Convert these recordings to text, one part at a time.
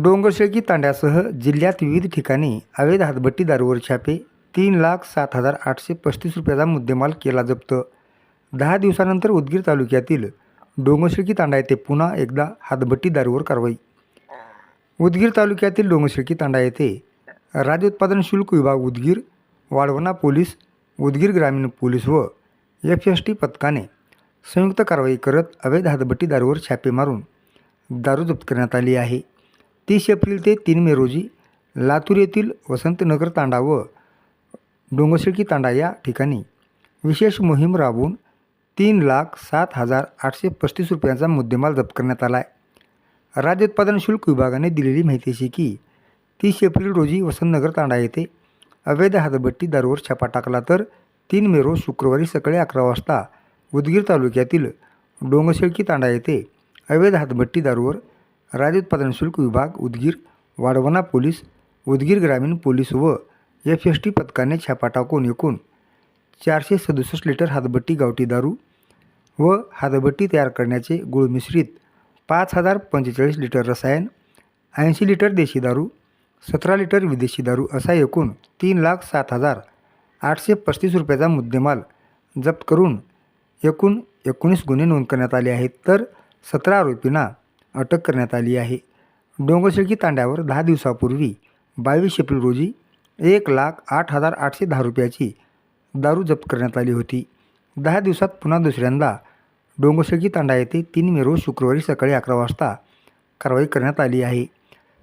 डोंगरशेळकी तांड्यासह जिल्ह्यात विविध ठिकाणी अवैध हातभट्टी दारूवर छापे तीन लाख सात हजार आठशे पस्तीस रुपयाचा मुद्देमाल केला जप्त. दहा दिवसानंतर उदगीर तालुक्यातील डोंगरशेळकी तांडा येथे पुन्हा एकदा हातभट्टी दारूवर कारवाई. उदगीर तालुक्यातील डोंगरशेळकी तांडा येथे राज्य उत्पादन शुल्क विभाग उदगीर वाळवणा पोलीस उदगीर ग्रामीण पोलीस व एफ एस टी पथकाने संयुक्त कारवाई करत अवैध हातभट्टी दारूवर छापे मारून दारू जप्त करण्यात आली आहे. तीस एप्रिल ते तीन मे रोजी लातूर येथील वसंतनगर तांडा व डोंगशिळकी तांडा या ठिकाणी विशेष मोहीम राबवून तीन लाख सात हजार आठशे पस्तीस रुपयांचा मुद्देमाल जप्त करण्यात आला आहे. राज्य उत्पादन शुल्क विभागाने दिलेली माहिती अशी की तीस एप्रिल रोजी वसंतनगर तांडा येथे अवैध हातभट्टी दारूवर छापा टाकला तर तीन मे रोज शुक्रवारी सकाळी अकरा वाजता उदगीर तालुक्यातील डोंगशिळकी तांडा येथे अवैध हातभट्टी दारूवर राज्य उत्पादन शुल्क विभाग उदगीर वाढवणा पोलीस उदगीर ग्रामीण पोलीस व एफ एस टी पथकाने छापा टाकून एकूण चारशे सदुसष्ट लिटर हातभट्टी गावठी दारू व हातभट्टी तयार करण्याचे गुळ मिश्रित पाच हजार पंचेचाळीस लिटर रसायन ऐंशी लिटर देशी दारू सतरा लिटर विदेशी दारू असा एकूण तीन लाख सात हजार आठशे पस्तीस रुपयाचा मुद्देमाल जप्त करून एकूण एकोणीस गुन्हे नोंद करण्यात आले आहेत. तर सतरा आरोपींना अटक करण्यात आली आहे. डोंगरशिळकी तांड्यावर दहा दिवसापूर्वी बावीस एप्रिल रोजी एक लाख आठ हजार आठशे दहा रुपयाची दारू जप्त करण्यात आली होती. दहा दिवसात पुन्हा दुसऱ्यांदा डोंगरशिळकी तांडा येथे तीन मे रोज शुक्रवारी सकाळी अकरा वाजता कारवाई करण्यात आली आहे.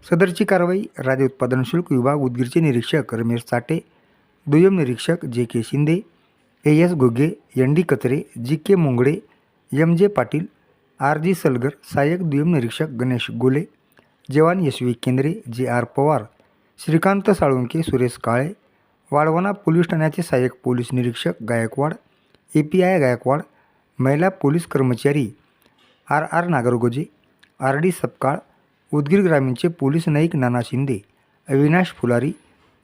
सदरची कारवाई राज्य उत्पादन शुल्क विभाग उदगीरचे निरीक्षक रमेश चाटे दुय्यम निरीक्षक J K Shinde A S Ghuge N D Kachare G K मुंगडे M जे पाटील आर जी सलगर सहाय्यक दुय्यम निरीक्षक गणेश गोले जवान Yashavi Kendre J R Pawar Shrikant Salunke Suresh Kale Walwana police ठाण्याचे सहाय्यक पोलीस निरीक्षक Gaikwad A P I Gaikwad महिला पोलीस कर्मचारी R R Nagargoje R D Sapkal Udgir ग्रामीणचे police Naik Nana Shinde Avinash Phulari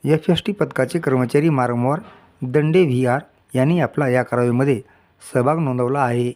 F S T पथकाचे कर्मचारी मारमवार दंडे V R यांनी आपला या कारवाईमध्ये सहभाग नोंदवला आहे.